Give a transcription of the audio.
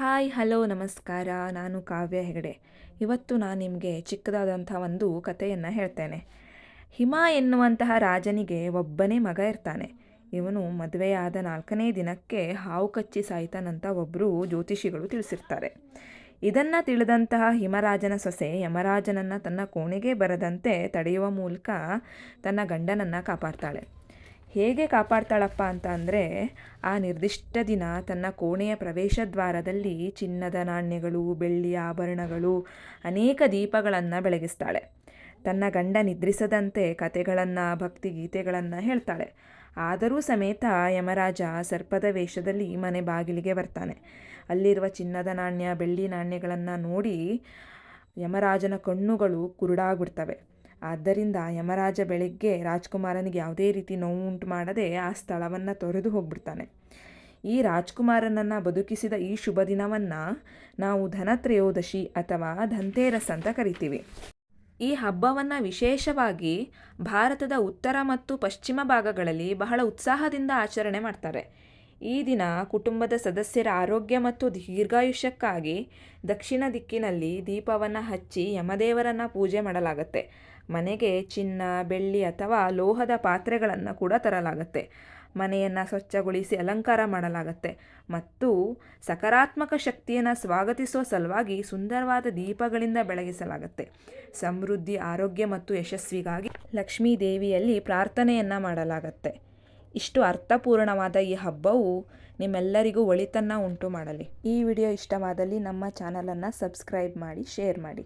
Hi, hello, ನಮಸ್ಕಾರ. ನಾನು ಕಾವ್ಯ ಹೆಗಡೆ. ಇವತ್ತು ನಾನು ನಿಮಗೆ ಚಿಕ್ಕದಾದಂಥ ಒಂದು ಕಥೆಯನ್ನು ಹೇಳ್ತೇನೆ. ಹಿಮ ಎನ್ನುವಂತಹ ರಾಜನಿಗೆ ಒಬ್ಬನೇ ಮಗ ಇರ್ತಾನೆ. ಇವನು ಮದುವೆಯಾದ ನಾಲ್ಕನೇ ದಿನಕ್ಕೆ ಹಾವು ಕಚ್ಚಿ ಸಾಯ್ತಾನಂತ ಒಬ್ಬರು ಜ್ಯೋತಿಷಿಗಳು ತಿಳಿಸಿರ್ತಾರೆ. ಇದನ್ನು ತಿಳಿದಂತಹ ಹಿಮರಾಜನ ಸೊಸೆ ಯಮರಾಜನನ್ನು ತನ್ನ ಕೋಣೆಗೆ ಬರದಂತೆ ತಡೆಯುವ ಮೂಲಕ ತನ್ನ ಗಂಡನನ್ನು ಕಾಪಾಡ್ತಾಳೆ. ಹೇಗೆ ಕಾಪಾಡ್ತಾಳಪ್ಪ ಅಂತ ಅಂದರೆ ಆ ನಿರ್ದಿಷ್ಟ ದಿನ ತನ್ನ ಕೋಣೆಯ ಪ್ರವೇಶ ದ್ವಾರದಲ್ಲಿ ಚಿನ್ನದ ನಾಣ್ಯಗಳು ಬೆಳ್ಳಿ ಆಭರಣಗಳು, ಅನೇಕ ದೀಪಗಳನ್ನು ಬೆಳಗಿಸ್ತಾಳೆ. ತನ್ನ ಗಂಡ ನಿದ್ರಿಸದಂತೆ ಕತೆಗಳನ್ನು ಭಕ್ತಿಗೀತೆಗಳನ್ನು ಹೇಳ್ತಾಳೆ. ಆದರೂ ಸಮೇತ ಯಮರಾಜ ಸರ್ಪದ ವೇಷದಲ್ಲಿ ಮನೆ ಬಾಗಿಲಿಗೆ ಬರ್ತಾನೆ. ಅಲ್ಲಿರುವ ಚಿನ್ನದ ನಾಣ್ಯ, ಬೆಳ್ಳಿ ನಾಣ್ಯಗಳನ್ನು ನೋಡಿ ಯಮರಾಜನ ಕಣ್ಣುಗಳು ಕುರುಡಾಗ್ಬಿಡ್ತವೆ. ಆದ್ದರಿಂದ ಯಮರಾಜ ಬೆಳಗ್ಗೆ ರಾಜ್ಕುಮಾರನಿಗೆ ಯಾವುದೇ ರೀತಿ ನೋವು ಉಂಟು ಮಾಡದೆ ಆ ಸ್ಥಳವನ್ನು ತೊರೆದು ಹೋಗ್ಬಿಡ್ತಾನೆ. ಈ ರಾಜ್ಕುಮಾರನನ್ನು ಬದುಕಿಸಿದ ಈ ಶುಭ ದಿನವನ್ನು ನಾವು ಧನತ್ರಯೋದಶಿ ಅಥವಾ ಧಂತೇರಸ್ ಅಂತ ಕರಿತೀವಿ. ಈ ಹಬ್ಬವನ್ನು ವಿಶೇಷವಾಗಿ ಭಾರತದ ಉತ್ತರ ಮತ್ತು ಪಶ್ಚಿಮ ಭಾಗಗಳಲ್ಲಿ ಬಹಳ ಉತ್ಸಾಹದಿಂದ ಆಚರಣೆ ಮಾಡ್ತಾರೆ. ಈ ದಿನ ಕುಟುಂಬದ ಸದಸ್ಯರ ಆರೋಗ್ಯ ಮತ್ತು ದೀರ್ಘಾಯುಷ್ಯಕ್ಕಾಗಿ ದಕ್ಷಿಣ ದಿಕ್ಕಿನಲ್ಲಿ ದೀಪವನ್ನು ಹಚ್ಚಿ ಯಮದೇವರನ್ನು ಪೂಜೆ ಮಾಡಲಾಗುತ್ತೆ. ಮನೆಗೆ ಚಿನ್ನ, ಬೆಳ್ಳಿ ಅಥವಾ ಲೋಹದ ಪಾತ್ರೆಗಳನ್ನು ಕೂಡ ತರಲಾಗುತ್ತೆ. ಮನೆಯನ್ನು ಸ್ವಚ್ಛಗೊಳಿಸಿ ಅಲಂಕಾರ ಮಾಡಲಾಗುತ್ತೆ ಮತ್ತು ಸಕಾರಾತ್ಮಕ ಶಕ್ತಿಯನ್ನು ಸ್ವಾಗತಿಸುವ ಸಲುವಾಗಿ ಸುಂದರವಾದ ದೀಪಗಳಿಂದ ಬೆಳಗಿಸಲಾಗುತ್ತೆ. ಸಮೃದ್ಧಿ, ಆರೋಗ್ಯ ಮತ್ತು ಯಶಸ್ವಿಗಾಗಿ ಲಕ್ಷ್ಮೀ ದೇವಿಯಲ್ಲಿ ಪ್ರಾರ್ಥನೆಯನ್ನು ಮಾಡಲಾಗುತ್ತೆ. ಇಷ್ಟು ಅರ್ಥಪೂರ್ಣವಾದ ಈ ಹಬ್ಬವು ನಿಮ್ಮೆಲ್ಲರಿಗೂ ಒಳಿತನ್ನು ಉಂಟು ಮಾಡಲಿ. ಈ ವಿಡಿಯೋ ಇಷ್ಟವಾದಲ್ಲಿ ನಮ್ಮ ಚಾನಲನ್ನು ಸಬ್ಸ್ಕ್ರೈಬ್ ಮಾಡಿ, ಶೇರ್ ಮಾಡಿ.